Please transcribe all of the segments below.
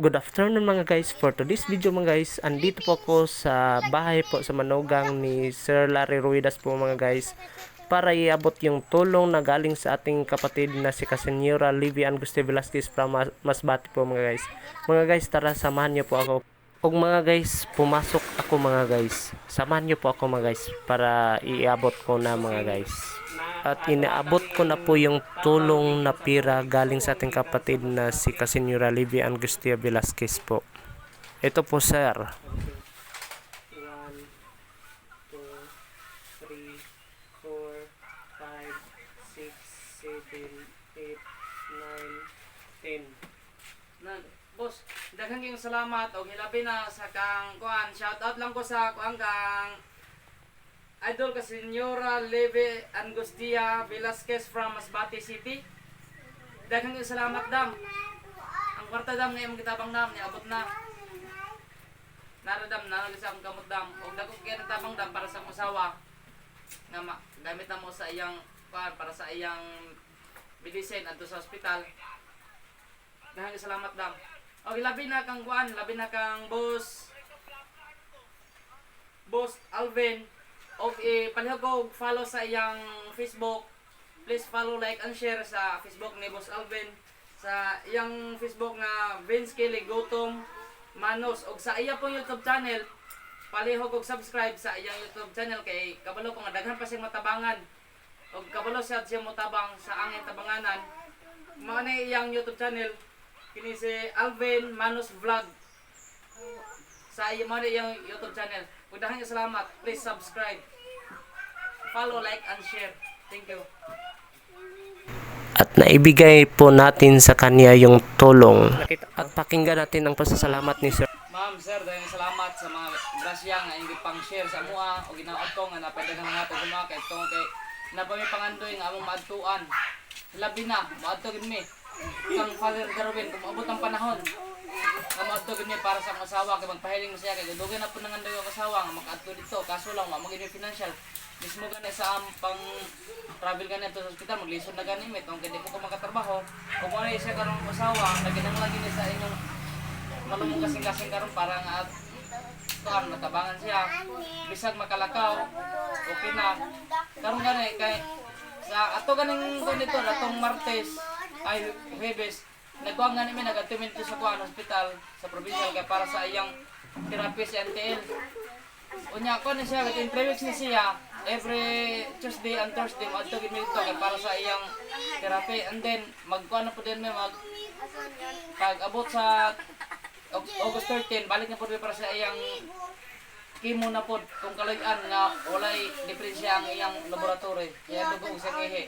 Good afternoon mga guys. For today's video mga guys, andito po ako sa bahay po sa Manugang ni Sir Larry Ruidas po mga guys para iabot yung tulong na galing sa ating kapatid na si Casenyora Livy Anguste Velasquez from Mas- Masbate po mga guys. Mga guys, tara samahan niyo po ako. Ug mga guys, pumasok ako mga guys. Samahan niyo po ako mga guys para iabot ko na mga guys. At inaabot ko na po yung tulong na pira galing sa ating kapatid na si Casenyora Livy Angustia Velasquez po. Ito po sir. 1, 2, 3, 4, 5, 6, 7, 8, 9, 10. Na boss daghang kayong salamat og hilabi na sa kang kuan. Shout out lang ko sa kuan kang idol ka Senyora Leve Angustia Velasquez from Masbate City. Daghang kayong salamat dam. Ang kwarta dam nga imong gitabang dam niabot na. Nara dam nara sa akong kamot dam. Og dako kay nagtabang dam para sa akong asawa. Nga ma- gamit na mo sa iyang kuan para sa iyang medicine adto sa ospital Daghang salamat dam. Okay, labi na kang kuan, labi na kang boss. Boss Alvin. Og eh, palihog follow sa iyang Facebook. Please follow, like, and share sa Facebook ni Boss Alvin. Sa iyang Facebook nga Vince Kelly Gutom Manos. Og sa iya pong YouTube channel, palihog og subscribe sa iyang YouTube channel kay kabalo ko nga daghan pa siyang matabangan. Og kabalo siya siya motabang sa angin tabanganan. Ni iyang YouTube channel kini si Alvin Manos Vlog sa iyo mo iyang YouTube channel. Kung dahan niyo salamat, please subscribe. Follow, like, and share. Thank you. At naibigay po natin sa kanya yung tulong. At pakinggan natin ang pasasalamat ni Sir. Ma'am, sir, dahil salamat sa mga grasya nga hindi pang share sa mua o ginaot ko nga napadagan nga ito mga kay ito kay napami pangandoy nga among maadtuan. Labi na, maadto gid mi. Kang Father Darwin, kung maabot ang panahon, nga maadto mi para sa asawa kay magpahiling mo siya kay dugay na po nangandoy ang asawa nga makaadto dito kaso lang gid mi financial. Mismo gani sa am pang travel gani to sa ospital maglisod na gani mi tong kay di mo ko makatrabaho. Kung ano siya karong asawa, naginanglan gini sa inyong malumong kasing-kasing karon para nga kuan matabangan siya bisag makalakaw okay na karon gani kay sa ato ganing nito atong Martes ay Huwebes nagkuhan gani mi nag-attend sa kuan hospital sa provincial kay para sa iyang therapy si NTL unya ko ni siya in 3 weeks ni siya every Tuesday and Thursday adto gid mi kay para sa iyang therapy and then magkuan na po din mi mag pag abot sa Au- August 13, balik na po rin para sa iyang kimo na po kung kalayan nga walay diferensya ang iyang laboratory. Kaya dugong sa ihi.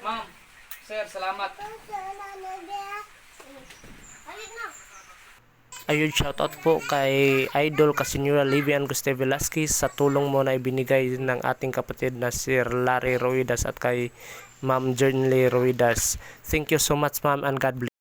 Ma'am, sir, salamat. Ayun, shoutout po kay Idol Casinura Livian Guste Velasquez sa tulong mo na ibinigay ng ating kapatid na Sir Larry Ruidas at kay Ma'am Jernly Ruidas. Thank you so much ma'am and God bless.